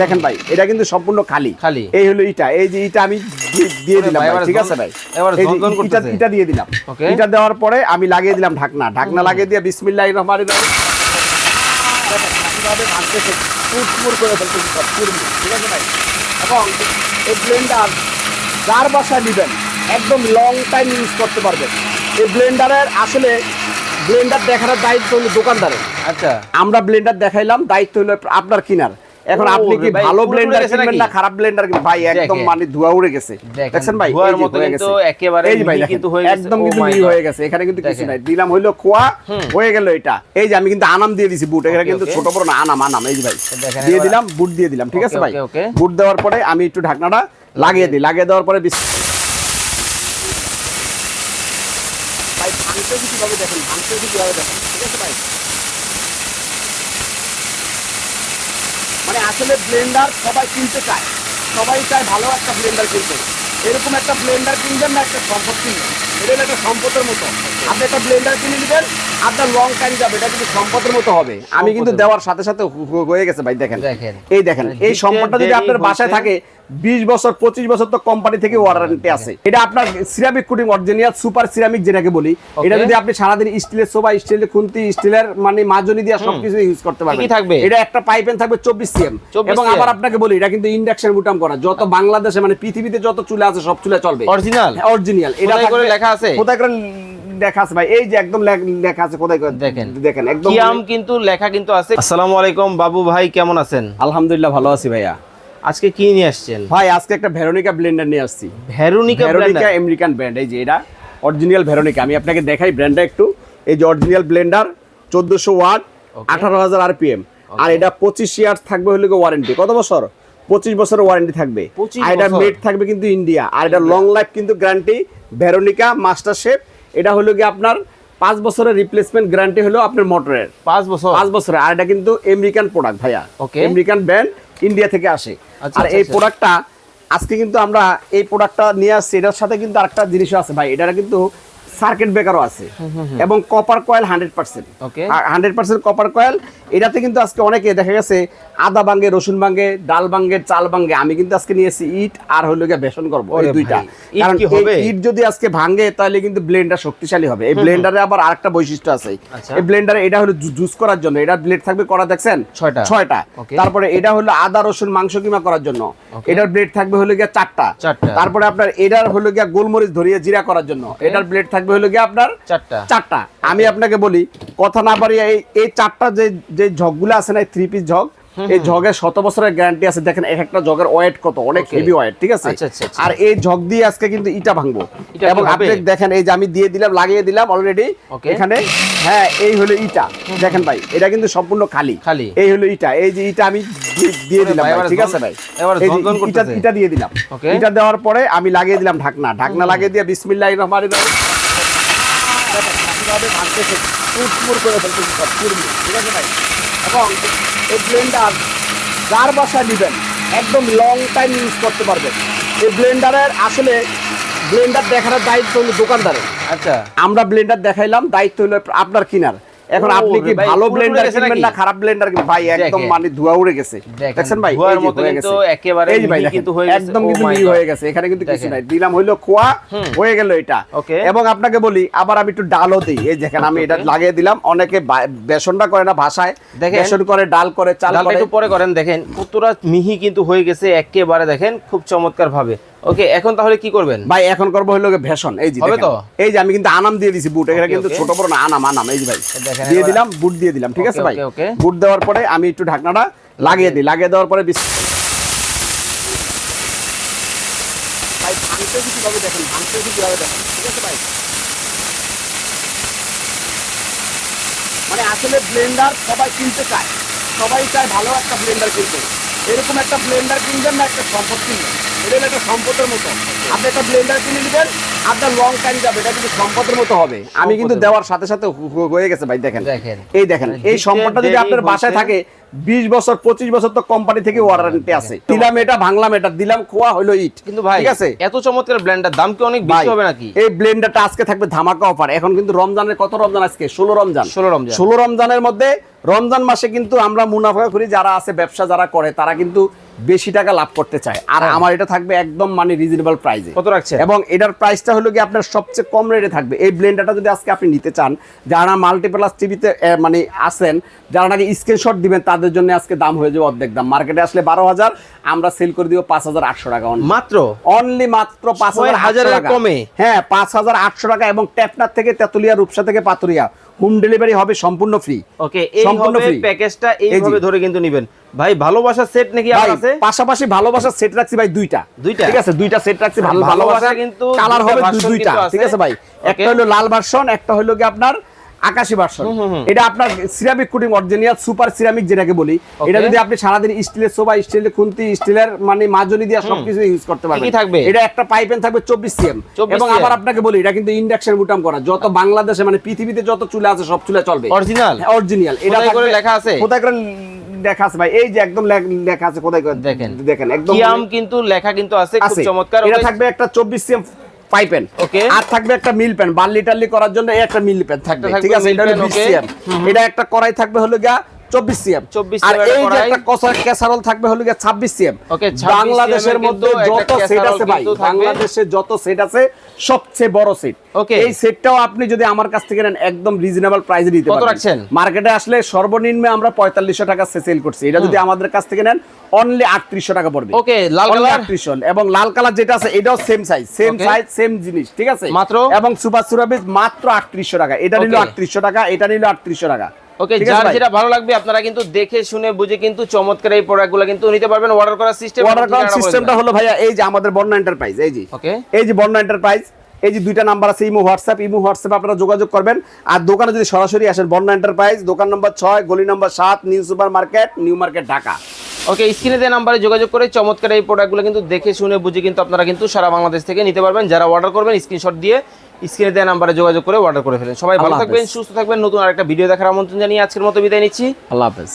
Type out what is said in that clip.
দেখেন ভাই এটা কিন্তু সম্পূর্ণ খালি। খালি। এই হলো ইটা এই যে ইটা আমি দিয়ে দিলাম ভাই, ঠিক আছে ভাই? এবারে ইটা ইটা দিয়ে দিলাম। ইটা দেওয়ার পরে আমি লাগিয়ে দিলাম ঢাকনা। ঢাকনা লাগিয়ে দিয়ে বিসমিল্লাহির রহমানির রহিম। কীভাবে ভাঙতেছে ফুটফুট করে ফেলতেছে সব পুরো ঠিক আছে ভাই? এবং এই ব্লেন্ডার যার বাসায় নেবেন একদম লং টাইম ইউজ করতে পারবেন। এই ব্লেন্ডারের আসলে ব্লেন্ডার দেখার দায়িত্ব হলো দোকানদারের। আচ্ছা। আমরা ব্লেন্ডার দেখাইলাম দায়িত্ব হলো আপনার কিনার। এখন আপনি কি ভালো ব্লেন্ডার কিনবেন না খারাপ ব্লেন্ডার কিনবেন? ভাই একদম মানে ধোয়া উড়ে গেছে। দেখেন, ভাই ধোঁয়ার মতো কিন্তু। একেবারে কিন্তু হয়ে গেছে। একদম Oh কিন্তু মিহি হয়ে গেছে। এখানে কিন্তু কিছু নাই। দিলাম হইল খোয়া হয়ে গেল এটা। এই যে আমি কিন্তু আনাম দিয়ে দিছি বুট। এখানে কিন্তু ছোট বড় না আনাম আনাম। এই যে ভাই দিয়ে দিলাম বুট দিয়ে দিলাম ঠিক আছে ভাই. বুট দেওয়ার পরে আমি একটু ঢাকনাটা লাগিয়ে দিই। লাগিয়ে দেওয়ার পরে ভাই ভাঙতে কীভাবে দেখেন? ভাঙতে কীভাবে দেখেন? ঠিক আছে ভাই? আসলে ব্লেন্ডার সবাই কিনতে চায়। সবাই চায় ভালো একটা ব্লেন্ডার কিনতে। এরকম একটা ব্লেন্ডার কিনবেন না, একটা সম্পদ কিনবেন এটা একটা সম্পদের মতো। আপনি একটা ব্লেন্ডার কিনে নেবেন আপনার লং টাইম যাবে এটা কিন্তু সম্পদের মতো হবে। আমি কিন্তু দেওয়ার সাথে সাথে হয়ে গেছে ভাই দেখেন। এই দেখেন এই সম্পদটা যদি আপনার বাসায় থাকে বিশ বছর পঁচিশ বছর তো কোম্পানি থেকে ওয়ারেন্টি আছে। এটা আপনার ceramic coating original super ceramic যেটাকে বলি এটা যদি আপনি সারাদিন স্টিলের স্টিলের খুন্তি স্টিলের মানে মাজনি দিয়ে সবকিছু ইউজ করতে পারবেন। থাকবে? এটা একটা পাইপেন থাকবে চব্বিশ সিএম এবং আবার আপনাকে বলি এটা কিন্তু ইন্ডাকশন বুটাম করা। যত বাংলাদেশে মানে পৃথিবীতে যত চুলা আছে সব চুলা চলবে? অরিজিনাল এটা কোথায় করে থাকবে- লেখা আছে? কোথায় করে লেখা আছে ভাই। এই যে একদম লেখা আছে কোথায় করে দেখেন। দেখেন একদম কিয়াম কিন্তু লেখা কিন্তু আছে। আসসালামু আলাইকুম বাবু ভাই কেমন আছেন? আলহামদুলিল্লাহ ভালো আছি ভাইয়া। আজকে কি নিয়ে আসছেন? ভাই আজকে একটা ভেরোনিকা ব্লেন্ডার নিয়ে আসছি। ভেরোনিকা ভেরোনিকা আমেরিকান ব্র্যান্ড এই যে এটা। অরিজিনাল ভেরোনিকা আমি আপনাকে দেখাই ব্র্যান্ডটা একটু। এই যে অরিজিনাল ব্লেন্ডার চোদ্দশো ওয়াট. আঠারো হাজার আরপিএম আর এটা পঁচিশ ইয়ার্স থাকবে হলে ওয়ারেন্টি কত বছর? পঁচিশ বছরের ওয়ারেন্টি থাকবে। আর এটা মেড থাকবে কিন্তু ইন্ডিয়া আর এটা লং লাইফ কিন্তু গ্যারান্টি ভেরোনিকা মাস্টার শেপ এটা হলো কি আপনার পাঁচ বছরের রিপ্লেসমেন্ট গ্যারান্টি হলো আপনার মোটরের পাঁচ বছর। পাঁচ বছরের। আর এটা কিন্তু আমেরিকান প্রোডাক্ট ভাইয়া। Okay. আমেরিকান ব্র্যান্ড ইন্ডিয়া থেকে আসে। আচ্ছা, আর আচ্ছা, এই আচ্ছা। প্রোডাক্টটা আজকে কিন্তু আমরা এই প্রোডাক্টটা নিয়ে আসছি। এটার সাথে কিন্তু আরেকটা জিনিসও আছে ভাই। এটা কিন্তু সার্কিট ব্রেকারও আছে। এবং copper coil hundred percent hundred percent copper coil এটাতে কিন্তু আজকে অনেকে দেখা গেছে আদা বাঙ্গে রসুন বাঙ্গে ডাল বাঙ্গে চাল বাঙ্গে আমি কিন্তু আজকে নিয়েছি ইট আর হইল গিয়ে বেসন করব এই দুইটা। ইট কারণ? ইট যদি আজকে ভাঙে তাহলে কিন্তু ব্লেন্ডার শক্তিশালী হবে। এই ব্লেন্ডারে আবার আরেকটা বৈশিষ্ট্য আছে। আচ্ছা। এই ব্লেন্ডারে এটা হলো জুস করার জন্য। এটা ব্লেড থাকবে করা দেখছেন? ছয়টা। ছয়টা। তারপরে এটা হলো আদা রসুন মাংস কিমা করার জন্য. এটার ব্লেড থাকবে হলো গিয়া চারটা। চারটা। তারপরে আপনার এটার হলো গিয়া গোলমরিচ ধরিয়ে জিরা করার জন্য। এটার ব্লেড থাকবে হলো গিয়া আপনার চারটা। চারটা। আমি আপনাকে বলি কথা না বাড়িয়ে এই এই চারটা যে যে ঝগগুলো আছে না থ্রি পিস ঝগ এই ঝগের শত বছরের গ্যারান্টি আছে। দেখেন এক একটা ঝগের ওয়েট কত? অনেক হেভি ওয়েট ঠিক আছে? আচ্ছা, আচ্ছা, আচ্ছা। আর এই ঝগ দিয়ে আজকে কিন্তু ইটা ভাঙবো। এবং আপনি দেখেন এই যে আমি দিয়ে দিলাম লাগিয়ে দিলাম অলরেডি এখানে হ্যাঁ এই হলো ইটা। দেখেন ভাই এটা কিন্তু সম্পূর্ণ খালি। খালি। এই হলো ইটা। এই যে ইটা আমি দিয়ে- দিলাম ঠিক আছে ভাই? এবারে ইটা ইটা দিয়ে দিলাম. ইটা দেওয়ার পরে আমি লাগিয়ে দিলাম ঢাকনা। ঢাকনা লাগিয়ে দিয়ে বিসমিল্লাহির রহমানির রহিম। কীভাবে ভাঙতেছে ফুটফুট করে ফেলতেছে সব পুরো ঠিক আছে ভাই? এবং এই ব্লেন্ডার যার বাসায় নেবেন একদম লং টাইম ইউজ করতে পারবেন। এই ব্লেন্ডারের আসলে ব্লেন্ডার দেখার দায়িত্ব হলো দোকানদারের। আচ্ছা। আমরা ব্লেন্ডার দেখাইলাম দায়িত্ব হলো আপনার কিনার। এখন আপনি কি ভালো ব্লেন্ডার কিনবেন না খারাপ ব্লেন্ডার কিনবেন? ভাই একদম মানে ধোয়া উড়ে গেছে। দেখছেন ভাই? ধোঁয়ার মতো কিন্তু একেবারে এই ভাই কিন্তু হয়ে গেছে। একদম Oh কিন্তু মিহি হয়ে গেছে। এখানে কিন্তু কিছু নাই। দিলাম হইল খোয়া হয়ে গেল এটা। এবং আপনাকে বলি আবার আমি একটু ডালও দিই। এই দেখেন আমি এটা লাগিয়ে দিলাম। অনেকে বেসনটা করে না ভাষায়। দেখেন। বেসন করে ডাল করে চাল করে। একটু পরে করেন দেখেন। কতটা মিহি কিন্তু হয়ে গেছে একেবারে দেখেন খুব চমৎকার ভাবে ওকে এখন তাহলে কি করবেন? ভাই এখন করব গিয়ে এই যে তো? এই যে আমি কিন্তু আনাম দিয়ে দিছি বুট। কিন্তু ছোট বড় না আনাম আনাম। এই যে ভাই দিয়ে দিলাম বুট দিয়ে দিলাম ঠিক আছে ভাই. বুট দেওয়ার পরে আমি একটু ঢাকনাটা লাগিয়ে দিই লাগিয়ে দেওয়ার পরে বিস- ভাই ভাঙতে কীভাবে দেখেন ভাঙতে কীভাবে দেখেন ঠিক আছে ভাই? মানে আসলে ব্লেন্ডার সবাই কিনতে চায়। সবাই চায় ভালো একটা ব্লেন্ডার কিনতে। এরকম একটা ব্লেন্ডার কিনবেন না একটা সম্পদ কিনবেন এটা হলো একটা সম্পদের মতো। আপনি একটা ব্লেন্ডার কিনে নেবেন আপনার লং টাইম যাবে এটা কিন্তু সম্পদের মতো হবে। আমি কিন্তু দেওয়ার সাথে সাথে হয়ে গেছে ভাই দেখেন। এই দেখেন এই সম্পদটা যদি আপনার বাসায় থাকে বিশ বছর পঁচিশ বছর তো কোম্পানি থেকে ওয়ারেন্টি আছে। দিলাম এটা ভাঙলাম এটা দিলাম খোয়া হলো ইট। কিন্তু ভাই ঠিক আছে? এত চমৎকার ব্লেন্ডার দাম কি অনেক বেশি হবে নাকি? এই ব্লেন্ডারটা আজকে থাকবে ধামাকা অফার এখন কিন্তু রমজানের কত রমজান আজকে? ষোলো রমজান। 16 রমজান। ষোলো রমজানের মধ্যে রমজান মাসে কিন্তু আমরা মুনাফা করি যারা আছে ব্যবসা যারা করে তারা কিন্তু বেশি টাকা লাভ করতে চায় আর হ্যাঁ। আমার এটা থাকবে একদম মানে রিজনেবল প্রাইসে কত রাখছেন? এবং এটার প্রাইসটা হলো কি আপনার সবচেয়ে কম রেটে থাকবে এই ব্লেন্ডারটা যদি আজকে আপনি নিতে চান যারা মাল্টিপ্লাস টিভিতে মানে আসেন যারা নাকি স্ক্রিনশট দিবেন তাদের জন্য আজকে দাম হয়ে যাবে অর্ধেক দাম মার্কেটে আসলে বারো হাজার আমরা সেল করে দিব পাঁচ হাজার আটশো টাকা। মাত্র অনলি মাত্র পাঁচ হাজার কমে? হ্যাঁ পাঁচ হাজার আটশো টাকা এবং ট্যাপনার থেকে তেতুলিয়া রূপসা থেকে পাতুরিয়া হোম ডেলিভারি হবে সম্পূর্ণ ফ্রি ওকে এই সম্পূর্ণ। প্যাকেজটা এইভাবে ধরে কিন্তু নেবেন ভাই ভালোবাসার সেট নাকি আছে পাশাপাশি ভালোবাসার সেট রাখছি ভাই দুইটা দুইটা? ঠিক আছে দুইটা সেট রাখছি ভালো ভালোবাসা ভালোবাসা কিন্তু কালার হবে দুইটা ঠিক আছে ভাই একটা. হলো লাল ভার্সন একটা হলো কি আপনার আকাশি ভার্সন এটা আপনার ceramic coating original super ceramic যেটাকে বলি। এটা যদি আপনি সারাদিন স্টিলের সোবা স্টিলের খুন্তি স্টিলের মানে মাজনি দিয়ে সবকিছু ইউজ করতে পারবেন। কি থাকবে? এটা একটা পাইপেন থাকবে চব্বিশ সিএম এবং আবার আপনাকে বলি এটা কিন্তু ইন্ডাকশন বুটাম করা। যত বাংলাদেশে মানে পৃথিবীতে যত চুলা আছে সব চুলা চলবে। অরিজিনাল অরিজিনাল এটা করে লেখা আছে? কোথায় করে লেখা আছে ভাই? এই যে একদম লেখা আছে কোথায় দেখেন। দেখেন একদম কিন্তু লেখা কিন্তু আছে খুব চমৎকার। এটা থাকবে একটা চব্বিশ সিএম পাইপেন ওকে আর থাকবে একটা মিল প্যান বার্লি টার্লি করার জন্য এই একটা মিল প্যান থাকবে ঠিক আছে? এটা হলো এটা একটা কড়াই থাকবে হলো গিয়া চব্বিশ সিএম। 24 আর এই যে একটা ক্যাসারল থাকবে হলো গিয়া ছাব্বিশ সিএম। Okay, 26 বাংলাদেশের মধ্যে যত সেট আছে ভাই বাংলাদেশে যত সেট আছে সবচেয়ে বড় সেট Okay. এই সেটটাও আপনি যদি আমার কাছ থেকে নেন একদম রিজনেবল প্রাইসে দিতে কত রাখছেন? মার্কেটে আসলে সর্বনিম্ন আমরা পঁয়তাল্লিশশো টাকা সেল করছি। এটা যদি আমাদের কাছ থেকে নেন অনলি আটত্রিশশো টাকা পড়বে। Okay, লাল Only colour? 38 এবং লাল কালার যেটা আছে এটাও same size same size same জিনিস ঠিক আছে? মাত্র? এবং সুপার সুরাবিজ মাত্র আটত্রিশশো টাকা। এটা নিল Okay. আটত্রিশশো টাকা এটা নিল আটত্রিশশো টাকা। ওকে যার যেটা ভালো লাগবে আপনারা কিন্তু দেখে শুনে বুঝে কিন্তু চমৎকার এই প্রোডাক্টগুলো কিন্তু নিতে পারবেন। অর্ডার করার সিস্টেম অর্ডার করার সিস্টেমটা হলো ভাইয়া এই যে আমাদের বন্যা এন্টারপ্রাইজ এই যে। ওকে এই যে বন্যা এন্টারপ্রাইজ এই যে দুইটা নাম্বার আছে ইমো হোয়াটসঅ্যাপ ইমো হোয়াটসঅ্যাপ আপনারা যোগাযোগ করবেন। আর দোকানে যদি সরাসরি আসেন বন্যা এন্টারপ্রাইজ দোকান নম্বর ছয় গলি নম্বর সাত new super market new market Dhaka okay স্ক্রিনে দেওয়া নাম্বারে যোগাযোগ করে চমৎকার এই প্রোডাক্টগুলো কিন্তু দেখে শুনে বুঝে কিন্তু আপনারা কিন্তু সারা বাংলাদেশ থেকে নিতে পারবেন। যারা অর্ডার করবেন স্ক্রিনশট দিয়ে স্ক্রিনে দেওয়া নাম্বারে যোগাযোগ করে অর্ডার করে ফেলেন। সবাই ভালো থাকবেন সুস্থ থাকবেন। নতুন আরেকটা ভিডিও দেখার আমন্ত্রণ জানিয়ে আজকের মতো বিদায় নিচ্ছি। আল্লাহ হাফেজ।